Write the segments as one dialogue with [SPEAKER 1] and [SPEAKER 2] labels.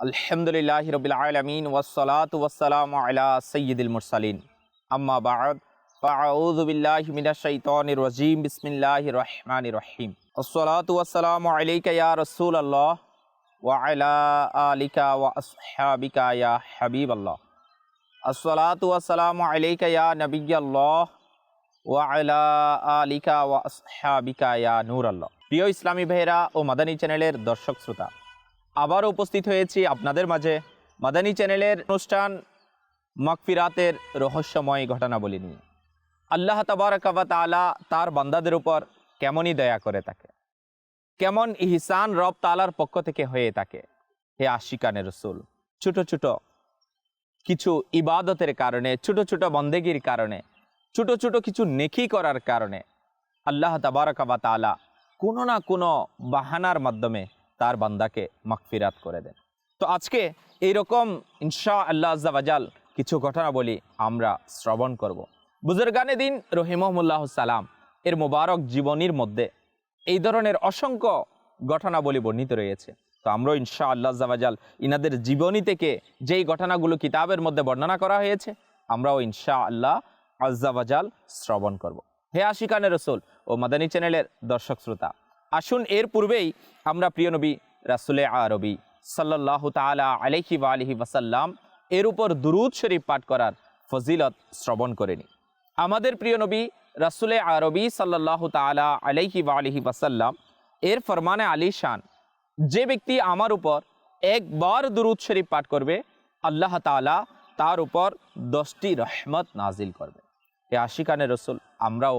[SPEAKER 1] আলহামদুলিল্লাহ রবিল আলমিন ওসলাত ওসালাম আলা সৈয়দুল মুরসালিন আম্মা বাদ فأعوذ بالله من الشيطان الرجيم بسم الله الرحمن الرحيم الصلاة والسلام عليك يا رسول الله وعلى آلك وأصحابك يا حبيب الله الصلاة والسلام عليك يا نبي الله وعلى آلك وأصحابك يا نور الله প্রিয় ইসলামী ভাইরা ও মাদানী চ্যানেলের দর্শক শ্রোতা আবারও উপস্থিত হয়েছি আপনাদের মাঝে। মাদানী চ্যানেলের অনুষ্ঠান মাকফিরাতের রহস্যময় ঘটনাবলী নিয়ে। আল্লাহ তাবারকাবা আলা তার বান্দাদের উপর কেমনই দয়া করে থাকে কেমন ইহসান রব তালার পক্ষ থেকে হয়ে থাকে হে আশিকানের রসুল, ছোট ছোট কিছু ইবাদতের কারণে, ছোট ছোট বন্দেগির কারণে, ছোট ছোট কিছু নেকি করার কারণে আল্লাহ তাবারকাবা তালা কোনো না কোনো বাহানার মাধ্যমে তার বান্দাকে মাকফিরাত করে দেন তো আজকে এইরকম ইনশা আল্লাহ আজাল কিছু ঘটনা বলি আমরা শ্রবণ করব। বুজুর্গানে দিন রহিমহমুল্লাহ সালাম, এর মোবারক জীবনীর মধ্যে এই ধরনের অসংখ্য ঘটনাবলী বর্ণিত রয়েছে তো আমরাও ইনশা আল্লাহ জাবাজাল ইনাদের জীবনী থেকে যেই ঘটনাগুলো কিতাবের মধ্যে বর্ণনা করা হয়েছে, আমরাও ইনশা আল্লাহ আজাবাজাল শ্রবণ করব। হে আশিকানের রসুল ও মাদানী চ্যানেলের দর্শক শ্রোতা আসুন, এর পূর্বেই আমরা প্রিয় নবী রাসুলে আরবি সাল্লাহ তালা আলহি বা আলহি ওয়াসাল্লাম এর উপর দুরুদ শরীফ পাঠ করার ফজিলত শ্রবণ করেনি আমাদের প্রিয় নবী রাসুলে আরবি সাল্লাহ তালা আলহি বা আলহি ওয়াসাল্লাম এর ফরমানে আলী শান, যে ব্যক্তি আমার উপর একবার দুরুদ শরীফ পাঠ করবে, আল্লাহ তালা তার উপর দশটি রহমত নাজিল করবে। এ আশিকানের রসুল, আমরাও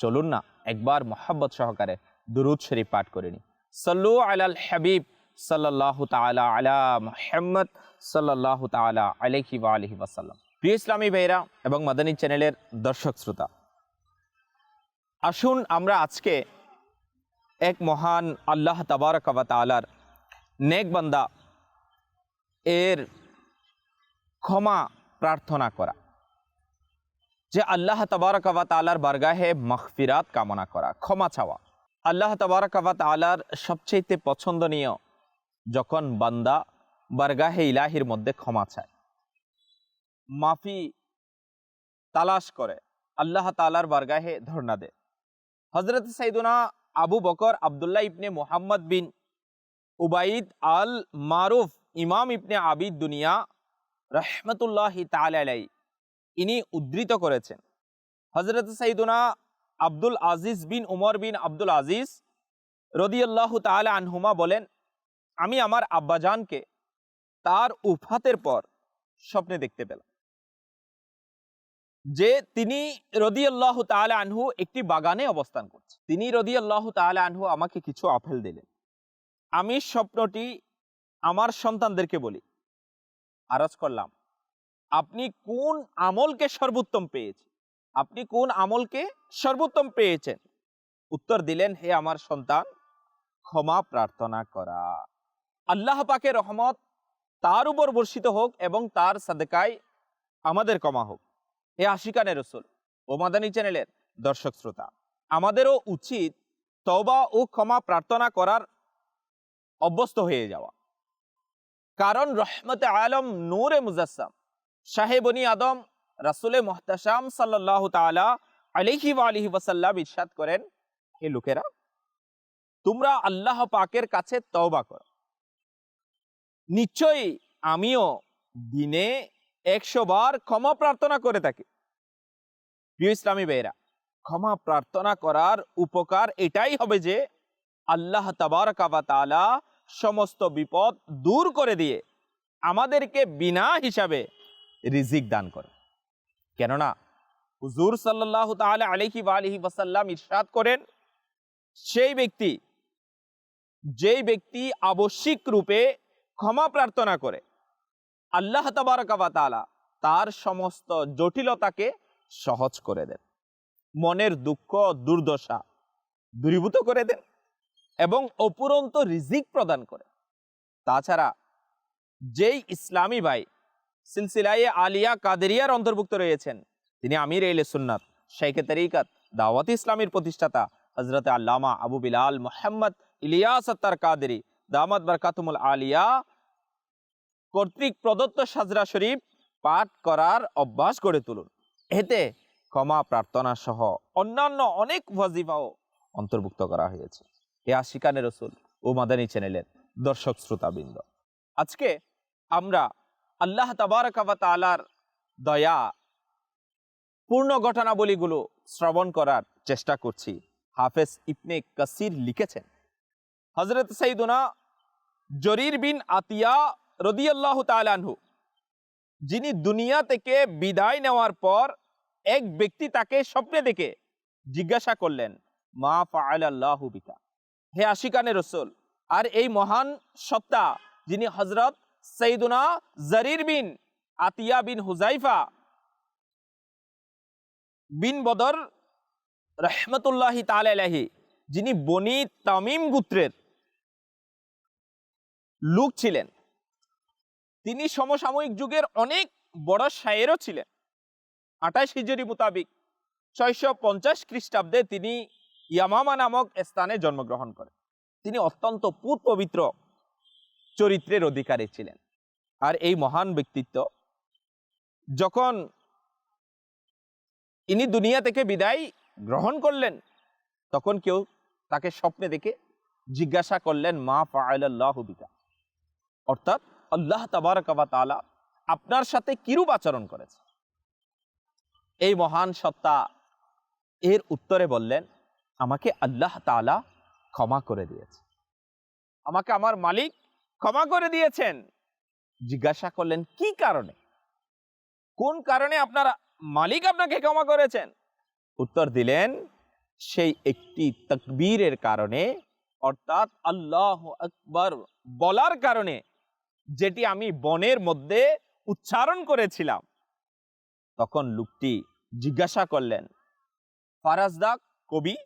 [SPEAKER 1] চলুন না, একবার মোহাব্বত সহকারে দুরুদ শরীফ পাঠ করিনি সল্লু আলাল হাবিব সাল্লাহ তালা আলা মোহাম্মদ সাল্লাহ তালা আলহি বা আলহি ওয়াসাল্লাম। প্রিয় ইসলামী ভাইরা এবং মাদানী চ্যানেলের দর্শক শ্রোতা, আসুন আমরা আজকে এক মহান আল্লাহ তাবারকাবা তালার নেক বান্দা এর ক্ষমা প্রার্থনা করা, যে আল্লাহ তাবারকাবা তালার বারগাহে মখফিরাত কামনা করা, ক্ষমা চাওয়া। আল্লাহ তাবারকাবা তালার সবচেয়ে পছন্দনীয় যখন বান্দা বারগাহে ইলাহির মধ্যে ক্ষমা চায়, মাফি তালাশ করে, আল্লাহ তালার বারগাহে ধর্ণা দেয়। হজরত সাইদুনা আবু বকর আবদুল্লাহ ইবনে মোহাম্মদ বিন উবাইদ আল মারুফ ইমাম ইবনে আবিদ দুনিয়া রহমতুল্লাহ তালাই ইনি উদ্ধৃত করেছেন। হজরত সাইদুনা আব্দুল আজিজ বিন উমর বিন আব্দুল আজিজ রদিয়াল্লাহ তালা আনহুমা বলেন, আমি আমার আব্বাজানকে তার উফাতের পর স্বপ্নে দেখতে পেলাম। যে তিনি রদিয়াল্লাহ তালা আনহু একটি বাগানে অবস্থান করছে। তিনি রদিয়াল্লাহ তালা আনহু আমাকে কিছু আপেল দিলেন। আমি স্বপ্নটি আমার সন্তানদেরকে বলি, আরজ করলাম, আপনি কোন আমলকে সর্বোত্তম পেয়েছেন? আপনি কোন আমলকে সর্বোত্তম পেয়েছেন? উত্তর দিলেন, হে আমার সন্তান, ক্ষমা প্রার্থনা করা। আল্লাহ পাকে রহমত তার উপর বর্ষিত হোক এবং তার সাদেকায় আমাদের ক্ষমা হোক। হে আশিকানের রসুল ও মাদানী চ্যানেলের দর্শক শ্রোতা, আমাদেরও উচিত তবা ও ক্ষমা প্রার্থনা করার অভ্যস্ত হয়ে যাওয়া। কারণ রহমতে আলম নূরে মুজাসম সাহেবনী আদম রাসুলে মোহতাসাম সাল্লাহ তালা আলিহি আলিহি ওয়াসাল্লাম ইরশাদ করেন, হে লোকেরা, তোমরা আল্লাহ পাকের কাছে তওবা করো। নিশ্চয়ই আমিও দিনে একশো বার ক্ষমা প্রার্থনা করে থাকি। প্রিয় ইসলামী বেয়েরা ক্ষমা প্রার্থনা করার উপকার এটাই হবে যে আল্লাহ তাবারকাবা তালা সমস্ত বিপদ দূর করে দিয়ে আমাদেরকে বিনা হিসাবে রিজিক দান করে কেননা হুজুর সাল্লাহ তাহলে আলহি আলহি ওয়াসাল্লাম ইরশাদ করেন, সেই ব্যক্তি, যেই ব্যক্তি আবশ্যিক রূপে ক্ষমা প্রার্থনা করে, আল্লাহ তালা তার সমস্ত জটিলতাকে সহজ করে দেন, মনের দুঃখ, দুর্দশা দূরীভূত করে দেন এবং অপুরন্ত রিজিক প্রদান করে। তাছাড়া যেই ইসলামী ভাই সিলসিলায়ে আলিয়া কাদেরিয়ার অন্তর্ভুক্ত রয়েছেন। তিনি আমির এলে সুন্নাত শেখে তরিকাত, দাওয়াত ইসলামীর প্রতিষ্ঠাতা হজরত আল্লামা আবু বিলাল মোহাম্মদ ইলিয়াস আত্তার কাদেরি, দামাত বরকাতুমুল আলিয়া কর্তৃক প্রদত্ত সাজরা শরীফ পাঠ করার অভ্যাস গড়ে তুলুন। এতে ক্ষমা প্রার্থনা সহ অন্যান্য অনেক ওয়াজিফাও অন্তর্ভুক্ত করা হয়েছে। এ আশিকানে রসুল, ও মাদানী চ্যানেলের দর্শক শ্রোতাবৃন্দ, আজকে আমরা আল্লাহ তাবারকাবা তালার দয়া পূর্ণ ঘটনাবলীগুলো শ্রবণ করার চেষ্টা করছি। হাফেজ ইবনে কাসির লিখেছেন হজরত সৈদুনা জরির বিন আতিয়া রদিয়াল্লাহ তালানহু যিনি দুনিয়া থেকে বিদায় নেওয়ার পর এক ব্যক্তি তাকে স্বপ্নে দেখে জিজ্ঞাসা করলেন, মা ফাআলাল্লাহু বিকা? হে আশিকানে রসুল, আর এই মহান সত্তা যিনি হজরত সৈদুনা জরির বিন আতিয়া বিন হুজাইফা বিন বদর রহমতুল্লাহি তালাহি যিনি বনি তামিম গোত্রের লোক ছিলেন। তিনি সমসাময়িক যুগের অনেক বড় শায়েরও ছিলেন। আঠাশ হিজরি মোতাবিক ছয়শো পঞ্চাশ খ্রিস্টাব্দে তিনি ইয়ামামা নামক স্থানে জন্মগ্রহণ করেন। তিনি অত্যন্ত পুত পবিত্র চরিত্রের অধিকারী ছিলেন। আর এই মহান ব্যক্তিত্ব যখন ইনি দুনিয়া থেকে বিদায় গ্রহণ করলেন, তখন কেউ তাকে স্বপ্নে দেখে জিজ্ঞাসা করলেন, মা ফাআলাল্লাহু বিকা? অর্থাৎ আল্লাহ তাবারকাবা তাআলা আপনার সাথে কিরূপ আচরণ করেছে? এই মহান সত্তা এর উত্তরে বললেন, আমাকে আল্লাহ তাআলা ক্ষমা করে দিয়েছে। আমাকে আমার মালিক ক্ষমা করে দিয়েছেন। জিজ্ঞাসা করলেন, কি কারণে? কোন কারণে আপনার মালিক আপনাকে ক্ষমা করেছেন? উত্তর দিলেন, সেই একটি তকবীরের কারণে, অর্থাৎ আল্লাহ আকবর বলার কারণে, যেটি আমি বনের মধ্যে উচ্চারণ করেছিলাম। তখন লোকটি জিজ্ঞাসা করলেন, ফারাজদা কবি?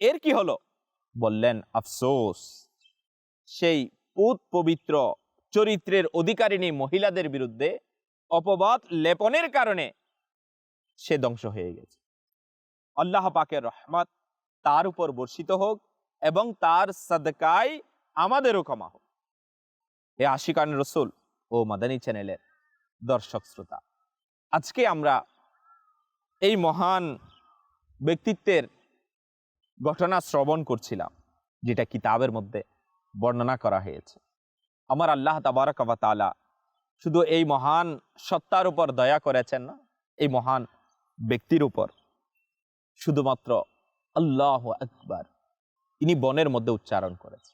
[SPEAKER 1] এর কি হলো? বললেন, আফসোস, সেই পুত পবিত্র চরিত্রের অধিকারিণী মহিলাদের বিরুদ্ধে অপবাদ লেপনের কারণে সে ধ্বংস হয়ে গেছে। আল্লাহ পাকের রহমত তার উপর বর্ষিত হোক এবং তার সদকায় আমাদেরও ক্ষমা হোক। এ আশিকান রসুল ও মাদানী চ্যানেলের দর্শক শ্রোতা, আজকে আমরা এই মহান ব্যক্তিত্বের ঘটনা শ্রবণ করছিলাম, যেটা কিতাবের মধ্যে বর্ণনা করা হয়েছে। আমার আল্লাহ তাবারকাবা তালা শুধু এই মহান সত্তার উপর দয়া করেছেন না, এই মহান ব্যক্তির উপর। শুধুমাত্র আল্লাহ আকবার তিনি বনের মধ্যে উচ্চারণ করেছে।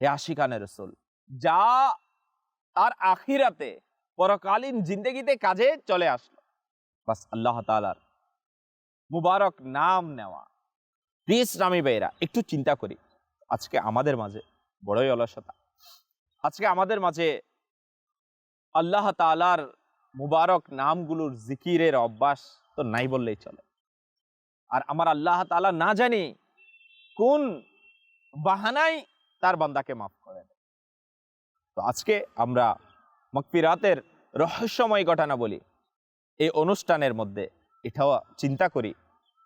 [SPEAKER 1] হে আশিকানের রসুল, যা তার আখিরাতে পরকালীন জিন্দগিতে কাজে চলে আসলো। বাস আল্লাহ তালার মুবারক নাম নেওয়া। প্রিয় ইসলামী ভাইরা একটু চিন্তা করি। আজকে আমাদের মাঝে বড়ই অলসতা। আজকে আমাদের মাঝে আল্লাহ তালার মুবারক নামগুলোর জিকিরের অভ্যাস তো নাই বললেই চলে। আর আমার আল্লাহ তালা না জানি কোন বাহানাই তার বান্দাকে মাফ করে তো আজকে আমরা মকফিরাতের রহস্যময় ঘটনা বলি এই অনুষ্ঠানের মধ্যে এটাও চিন্তা করি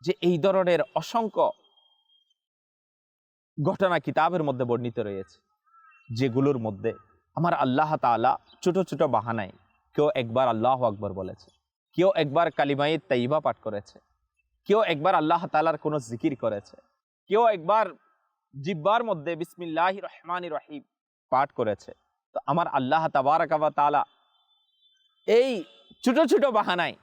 [SPEAKER 1] যে এই ধরনের অসংখ্য ঘটনা কিতাবের মধ্যে বর্ণিত রয়েছে, যেগুলোর মধ্যে আমার আল্লাহ তালা ছোট ছোট বাহানায় কেউ একবার আল্লাহ আকবর বলেছে, কেউ একবার কালিমাই তাইবা পাঠ করেছে, কেউ একবার আল্লাহ তালার কোনো জিকির করেছে, কেউ একবার জিব্বার মধ্যে বিসমিল্লাহ রহমান রহিম পাঠ করেছে। তো আমার আল্লাহ তাবারাকাবা তালা এই ছোট ছোট বাহানায়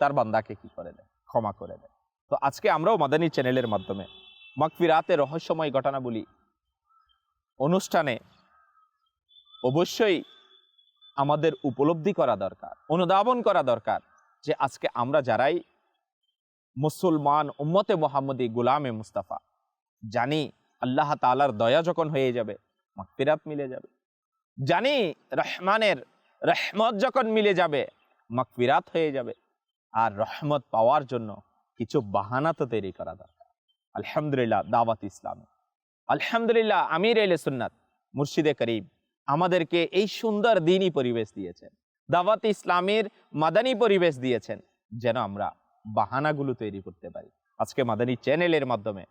[SPEAKER 1] তার বান্দাকে কি করে দেয়? ক্ষমা করে দেয়। তো আজকে আমরাও মাদানী চ্যানেলের মাধ্যমে মাকফিরাতে রহস্যময় ঘটনাবলী। অনুষ্ঠানে অবশ্যই আমাদের উপলব্ধি করা দরকার, অনুধাবন করা দরকার যে আজকে আমরা যারাই মুসলমান উম্মতে মোহাম্মদী গুলামে মুস্তাফা, জানি আল্লাহ তালার দয়া যখন হয়ে যাবে মাকফিরাত মিলে যাবে। জানি রহমানের রহমত যখন মিলে যাবে মাকফিরাত হয়ে যাবে। আর রহমত পাওয়ার জন্য কিছু বাহানা তো তৈরি করা দরকার। আলহামদুলিল্লাহ, দাওয়াত ইসলামী। আলহামদুলিল্লাহ, আমির এলে সুন্নাত, মুর্শিদে করিম আমাদেরকে এই সুন্দর দিনই পরিবেশ দিয়েছেন। দাওয়াত ইসলামের মাদানী পরিবেশ দিয়েছেন যেন আমরা বাহানাগুলো তৈরি করতে পারি। আজকে মাদানী চ্যানেলের মাধ্যমে,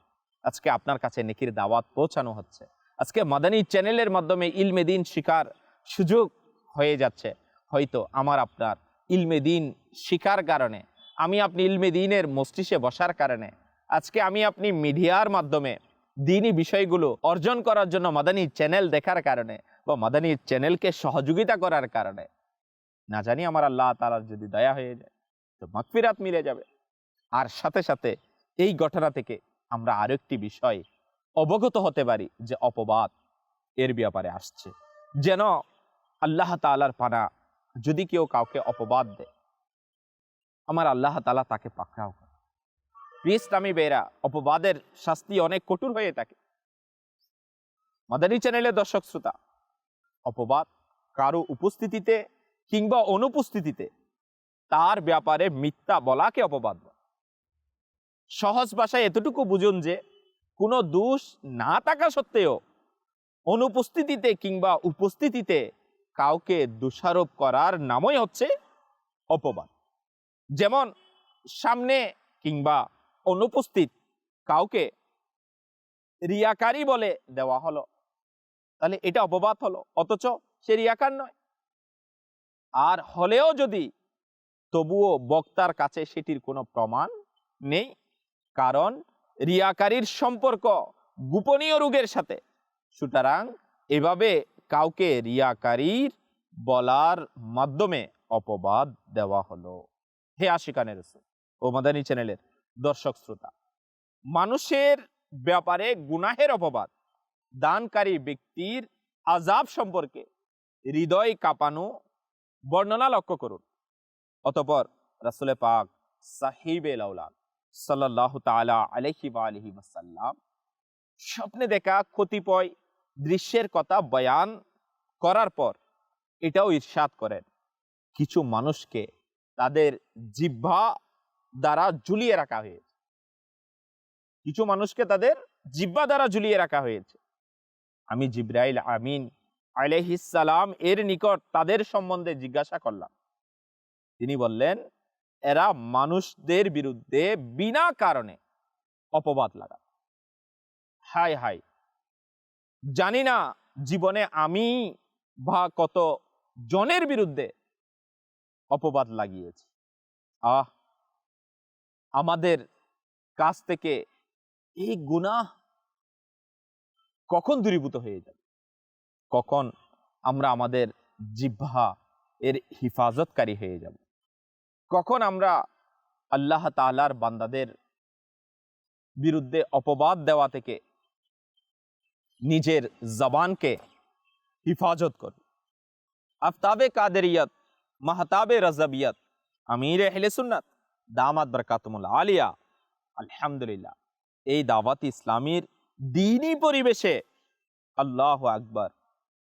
[SPEAKER 1] আজকে আপনার কাছে নেকির দাওয়াত পৌঁছানো হচ্ছে। আজকে মাদানী চ্যানেলের মাধ্যমে ইলমে দিন শিকার সুযোগ হয়ে যাচ্ছে। হয়তো আমার আপনার ইলমে দিন শিকার কারণে, আমি আপনি ইলমে দিনের মস্তিষ্কে বসার কারণে আজকে আমি আপনি মিডিয়ার মাধ্যমে দিনই বিষয়গুলো অর্জন করার জন্য মাদানী চ্যানেল দেখার কারণে বা মাদানী চ্যানেলকে সহযোগিতা করার কারণে, না জানি আমার আল্লাহ তালার যদি দয়া হয়ে যায় তো মাকফিরাত মিলে যাবে। আর সাথে সাথে এই ঘটনা থেকে আমরা আরেকটি বিষয় অবগত হতে পারি যে অপবাদ এর ব্যাপারে আসছে। যেন আল্লাহ তালার পানা যদি কেউ কাউকে অপবাদ দেয়, আমার আল্লাহ তালা তাকে পাকড়াও ইসলামী বেরা অপবাদের শাস্তি অনেক কঠোর হয়ে থাকে মাদানী চ্যানেলের দর্শক শ্রোতা, অপবাদ কারও উপস্থিতিতে কিংবা অনুপস্থিতিতে তার ব্যাপারে মিথ্যা বলাকে অপবাদ বলে। সহজ ভাষায় এতটুকু বুঝুন যে, কোনো দোষ না থাকা সত্ত্বেও অনুপস্থিতিতে কিংবা উপস্থিতিতে কাউকে দোষারোপ করার নামই হচ্ছে অপবাদ যেমন সামনে কিংবা অনুপস্থিত। কাউকে রিয়াকারী বলে দেওয়া হলো। তাহলে এটা অপবাদ হলো, অথচ সে রিয়াকার নয়। আর হলেও যদি তবুও বক্তার কাছে সেটির কোনো প্রমাণ নেই, কারণ রিয়াকারীর সম্পর্ক গোপনীয় রোগের সাথে। সুতরাং এভাবে কাউকে রিয়াকারীর বলার মাধ্যমে অপবাদ দেওয়া হলো। হে আশিকানের ও মাদানী চ্যানেলের দর্শক শ্রোতা। মানুষের ব্যাপারে গুনাহের অপবাদ, দানকারী ব্যক্তির আজাব সম্পর্কে হৃদয় কাঁপানো বর্ণনা লক্ষ্য করুন। অতপর রাসুলে পাক সাহিবে সাল্লাহ তালা আলহি আলহি ওয়াসাল্লাম স্বপ্নে দেখা কতিপয় দৃশ্যের কথা বয়ান করার পর এটাও ইরশাদ করেন। কিছু মানুষকে তাদের জিহ্বা দ্বারা ঝুলিয়ে রাখা হয়েছে। কিছু মানুষকে তাদের জিব্বা দ্বারা ঝুলিয়ে রাখা হয়েছে। আমি জিব্রাইল আমিন আলহিসাম এর নিকট তাদের সম্বন্ধে জিজ্ঞাসা করলাম। তিনি বললেন, এরা মানুষদের বিরুদ্ধে বিনা কারণে অপবাদ লাগা হাই হাই। জানি না জীবনে আমি বা কত জনের বিরুদ্ধে অপবাদ লাগিয়েছি। আহ আমাদের কাছ থেকে এই গুনাহ কখন দূরীভূত হয়ে যাবে? কখন আমরা আমাদের জিহ্বা এর হিফাজতকারী হয়ে যাব? কখন আমরা আল্লাহ তালার বান্দাদের বিরুদ্ধে অপবাদ দেওয়া থেকে নিজের জবানকে হিফাজত করব? আফতাবে কাদেরিয়ত, মাহতাবে রজবিয়ত, আমির আহলে সুন্নাত। দামাত বরকাতমুল আলিয়া, আলহামদুলিল্লাহ। এই দাওয়াত ইসলামীর দিনই পরিবেশে আল্লাহ আকবার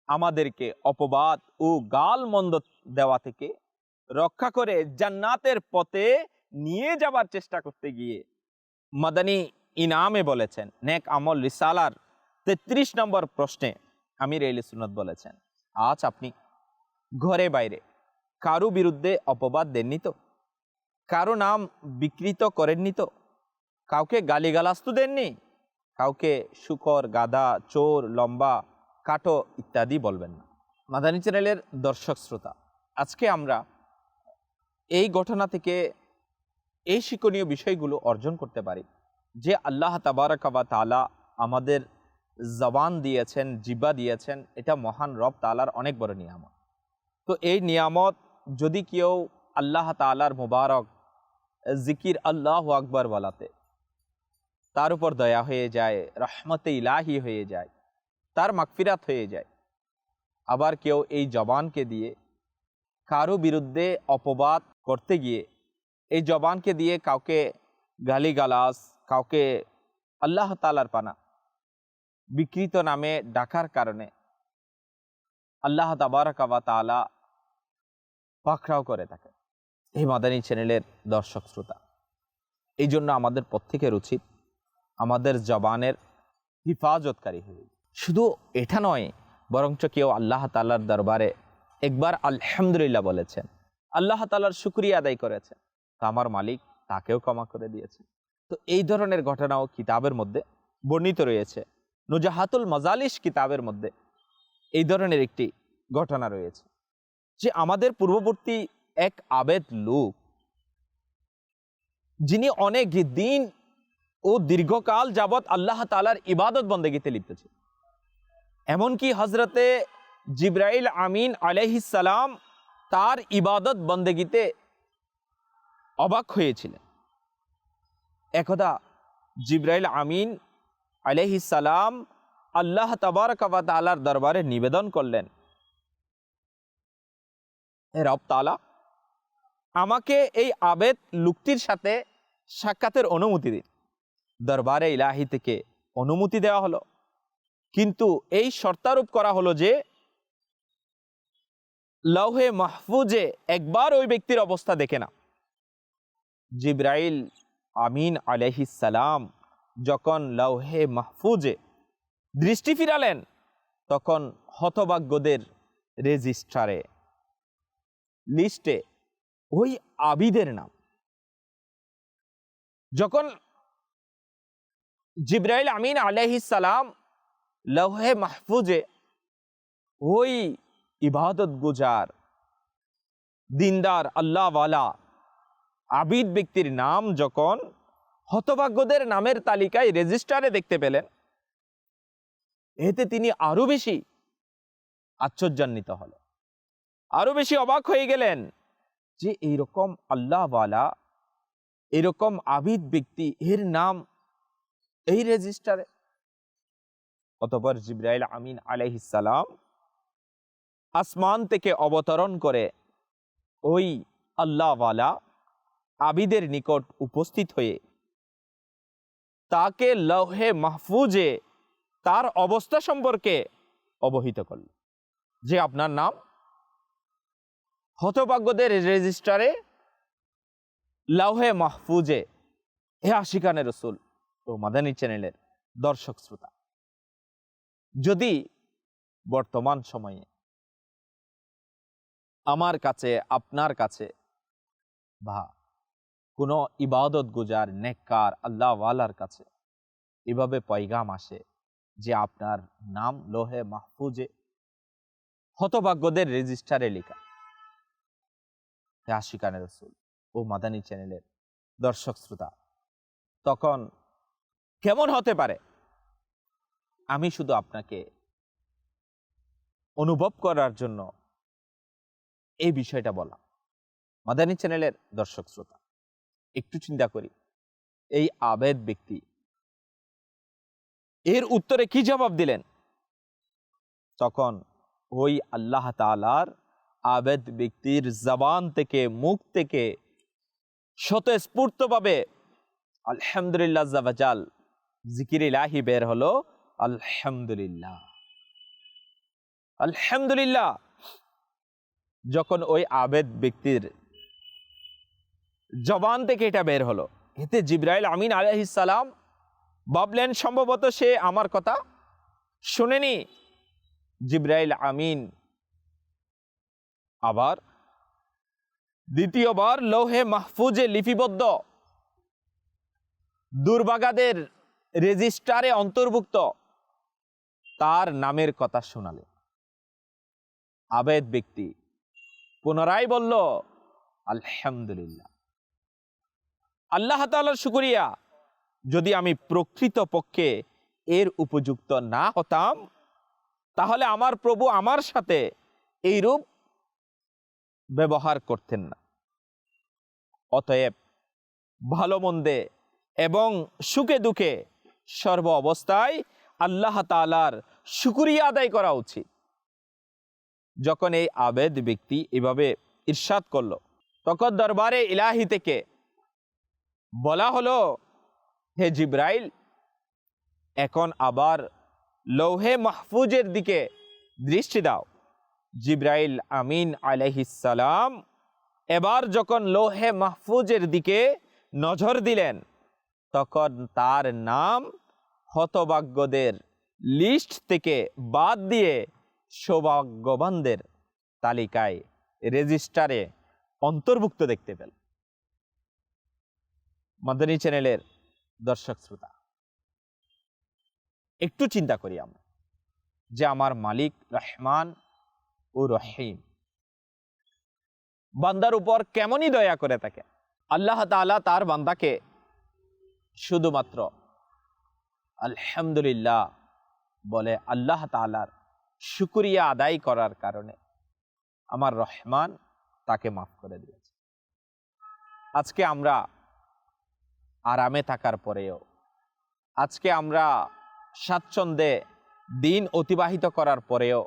[SPEAKER 1] আমাদেরকে অপবাদ ও গাল মন্দ দেওয়া থেকে রক্ষা করে জান্নাতের পথে নিয়ে যাবার চেষ্টা করতে গিয়ে মাদানী ইনামে বলেছেন, নেক আমল রিসালার তেত্রিশ নম্বর প্রশ্নে আমির এলি সুনত বলেছেন, আজ আপনি ঘরে বাইরে কারও বিরুদ্ধে অপবাদ দেননি তো? কারও নাম বিকৃত করেননি তো? কাউকে গালিগালাজ তো দেননি? কাউকে শুকর গাদা চোর, লম্বা, কাটো ইত্যাদি বলবেন না। মাদানী চ্যানেলের দর্শক শ্রোতা, আজকে আমরা এই ঘটনা থেকে এই শিক্ষণীয় বিষয়গুলো অর্জন করতে পারি, যে আল্লাহ তাবারকাবা তালা আমাদের জবান দিয়েছেন, জিব্বা দিয়েছেন, এটা মহান রব তালার অনেক বড় নিয়ামত। তো এই নিয়ামত যদি কেউ আল্লাহ তালার মুবারক জিকির আল্লাহ আকবর বলাতে। তার উপর দয়া হয়ে যায়, রহমতে ইলাহি হয়ে যায়, তার মাকফিরাত হয়ে যায়। আবার কেউ এই জবানকে দিয়ে কারও বিরুদ্ধে অপবাদ করতে গিয়ে, এই জবানকে দিয়ে কাউকে গালিগালাস কাউকে আল্লাহ তালার পানা বিকৃত নামে ডাকার কারণে আল্লাহ তাবারকাবা তালা পাকড়াও করে থাকে। এই মাদানী চ্যানেলের দর্শক শ্রোতা। এই জন্য আমাদের প্রত্যেকের উচিত আমাদের জবানের হিফাজতকারী হয়ে। শুধু এটা নয়, বরঞ্চ কেউ আল্লাহ তাল্লার দরবারে একবার আলহামদুলিল্লাহ বলেছেন, আল্লাহ তাল্লার শুক্রিয়া আদায় করেছেন। তো আমার মালিক তাকেও ক্ষমা করে দিয়েছে তো এই ধরনের ঘটনাও কিতাবের মধ্যে বর্ণিত রয়েছে। নুজাহাতুল মজালিস কিতাবের মধ্যে এই ধরনের একটি ঘটনা রয়েছে। যে আমাদের পূর্ববর্তী এক আবেদ লোক, যিনি অনেক দিন ও দীর্ঘকাল যাবৎ আল্লাহ তালার ইবাদত বন্দেগীতে লিপ্ত ছিল এমনকি হজরতে জিব্রাইল আমিন আলহিসাল্লাম তার ইবাদত বন্দেগীতে অবাক হয়েছিলেন। একদা জিব্রাইল আমিন আলহিসাল্লাম আল্লাহ তাবারকাবা তালার দরবারে নিবেদন করলেন রব তালা আমাকে এই আবেদ লুক্তির সাথে সাক্ষাতের অনুমতি দিন। দরবারে ইলাহি থেকে অনুমতি দেওয়া হলো। কিন্তু এই শর্তারোপ করা হলো যে, লৌহে মাহফুজে একবার ওই ব্যক্তির অবস্থা দেখে না জিব্রাইল আমিন সালাম যখন লৌহে মাহফুজে দৃষ্টি ফিরালেন, তখন হতভাগ্যদের রেজিস্ট্রারে, লিস্টে ওই আবিদের নাম। যখন জিব্রাইল আমিন আলহিসাল্লাম লৌহে মাহফুজে ওই ইবাদত গুজার, দিনদার, আল্লাহওয়ালা আবিদ ব্যক্তির নাম যখন হতভাগ্যদের নামের তালিকায় রেজিস্টারে দেখতে পেলেন, এতে তিনি আরও বেশি আশ্চর্যান্বিত হলেন। আরও বেশি অবাক হয়ে গেলেন যে এইরকম আল্লাহওয়ালা, এরকম আবিদ ব্যক্তি, এর নাম এই রেজিস্টারে অতপর জিব্রাইল আমিন আলাইহিসালাম আসমান থেকে অবতরণ করে ওই আল্লাহওয়ালা আবিদের নিকট উপস্থিত হয়ে তাকে লৌহে মাহফুজে তার অবস্থা সম্পর্কে অবহিত করল। যে আপনার নাম হতভাগ্যদের রেজিস্টারে লাউহে মাহফুজে। হে আশিকানের রসুল ও মাদানী চ্যানেলের দর্শক শ্রোতা, যদি বর্তমান সময়ে আমার কাছে, আপনার কাছে বা কোনো ইবাদত গুজার, নেককার আল্লাহওয়ালার কাছে এভাবে পয়গাম আসে যে আপনার নাম লোহে মাহফুজে হতভাগ্যদের রেজিস্টারে লেখা। আশিকানে রসুল ও মাদানী চ্যানেলের দর্শক শ্রোতা। তখন কেমন হতে পারে? আমি শুধু আপনাকে অনুভব করার জন্য এই বিষয়টা বলা মাদানী চ্যানেলের দর্শক শ্রোতা, একটু চিন্তা করি, এই আবেদ ব্যক্তি এর উত্তরে কি জবাব দিলেন? তখন ওই আল্লাহ তালার আবেদ ব্যক্তির জবান থেকে, মুখ থেকে স্বতঃস্ফূর্তভাবে আলহামদুলিল্লাহ জাবাজাল জিকির ইলাহি বের হলো আলহামদুলিল্লাহ। আলহামদুলিল্লাহ, যখন ওই আবেদ ব্যক্তির জবান থেকে এটা বের হলো। এতে জিব্রাইল আমিন আলহিসাল্লাম ভাবলেন, সম্ভবত সে আমার কথা শুনেনি। জিব্রাইল আমিন আবার দ্বিতীয়বার লৌহে মাহফুজে লিপিবদ্ধ। দুর্বাগাদের রেজিস্টারে অন্তর্ভুক্ত। তার নামের কথা শোনালে। আবেদ ব্যক্তি পুনরায় বলল, আলহামদুলিল্লাহ। আল্লাহ তালার শুকরিয়া। যদি আমি প্রকৃত পক্ষে এর উপযুক্ত না হতাম, তাহলে আমার প্রভু আমার সাথে এই রূপ ব্যবহার করতেন না। অতএব ভালো মন্দে এবং সুখে দুঃখে সর্ব অবস্থায় আল্লাহ তালার শুকুরিয়া আদায় করা উচিত। যখন এই আবেদ ব্যক্তি এভাবে ইরশাদ করল, তখন দরবারে ইলাহি থেকে বলা হলো, হে জিব্রাইল, এখন আবার লৌহে মাহফুজের দিকে দৃষ্টি দাও। জিব্রাইল আমিন আলহিসাল্লাম এবার যখন লোহে মাহফুজের দিকে নজর দিলেন, তখন তার নাম হতভাগ্যদের লিস্ট থেকে বাদ দিয়ে সৌভাগ্যবানদের তালিকায় রেজিস্টারে অন্তর্ভুক্ত দেখতে পেল। মাদানী চ্যানেলের দর্শক শ্রোতা, একটু চিন্তা করি আমরা যে আমার মালিক রহমান ও রহিম। বান্দার উপর কেমনই দয়া করে থাকে, আল্লাহ তাআলা তার বান্দাকে শুধুমাত্র আলহামদুলিল্লাহ বলে আল্লাহ তাআলার শুকরিয়া আদায় করার কারণে আমার রহমান তাকে মাফ করে দিয়েছে। আজকে আমরা আরামে থাকার পরেও, আজকে আমরা স্বাচ্ছন্দ্যে দিন অতিবাহিত করার পরেও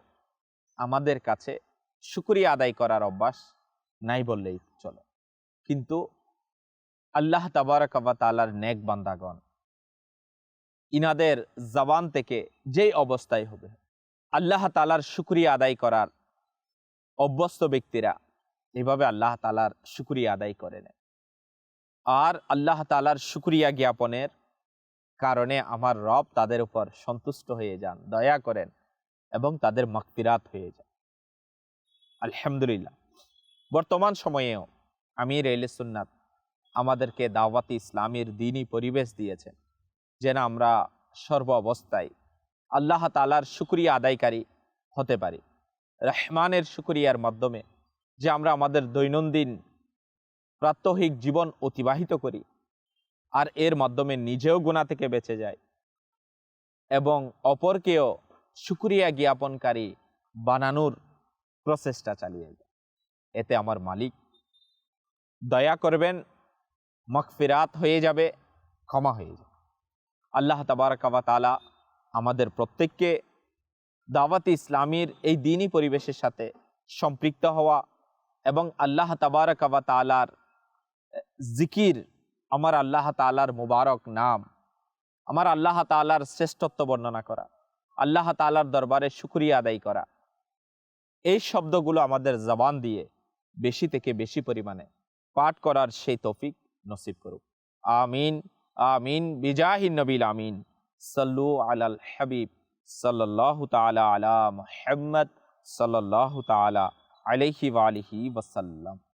[SPEAKER 1] আমাদের কাছে শুকরিয়া আদায় করার অভ্যাস নাই বললেই চলে। কিন্তু আল্লাহ তাবারকাবা তালার নেক বান্দাগণ, ইনাদের জবান থেকে যেই অবস্থায় হবে, আল্লাহ তালার শুকরিয়া আদায় করার অভ্যস্ত ব্যক্তিরা এভাবে আল্লাহ তালার শুকরিয়া আদায় করে নেয় আর আল্লাহ তালার শুকরিয়া জ্ঞাপনের কারণে আমার রব তাদের উপর সন্তুষ্ট হয়ে যান। দয়া করেন এবং তাদের মাকফিরাত হয়ে যান আলহামদুলিল্লাহ। বর্তমান সময়েও আমির এলে সুন্নাত আমাদেরকে দাওয়াতি ইসলামের দিনই পরিবেশ দিয়েছেন যেন আমরা সর্ব অবস্থায় আল্লাহ তালার শুক্রিয়া আদায়কারী হতে পারি। রহমানের শুক্রিয়ার মাধ্যমে যে আমরা আমাদের দৈনন্দিন প্রাত্যহিক জীবন অতিবাহিত করি আর এর মাধ্যমে নিজেও গুণা থেকে বেঁচে যায় এবং অপরকেও শুক্রিয়া জ্ঞাপনকারী বানানোর প্রচেষ্টা চালিয়ে যায়। এতে আমার মালিক দয়া করবেন মকফিরাত হয়ে যাবে, ক্ষমা হয়ে যাবে। আল্লাহ তাবারকাবা তালা আমাদের প্রত্যেককে দাওয়াত ইসলামীর এই দিনই পরিবেশের সাথে সম্পৃক্ত হওয়া এবং আল্লাহ তাবারকাবা তালার জিকির, আমার আল্লাহ তালার মুবারক নাম, আমার আল্লাহ তালার শ্রেষ্ঠত্ব বর্ণনা করা। আল্লাহ তালার দরবারে শুক্রিয়া আদায় করা। এই শব্দগুলো আমাদের জবান দিয়ে বেশি থেকে বেশি পরিমাণে পাঠ করার সেই তৌফিক নসিব করুক। আমিন আমিন বিজাহিন নবিল আমিন। সাল্লু আলাল হাবিব সাল্লাহ তালা আলা মুহাম্মদ সাল্লাহ তালা আলাইহি ওয়ালিহি ওয়াসাল্লাম।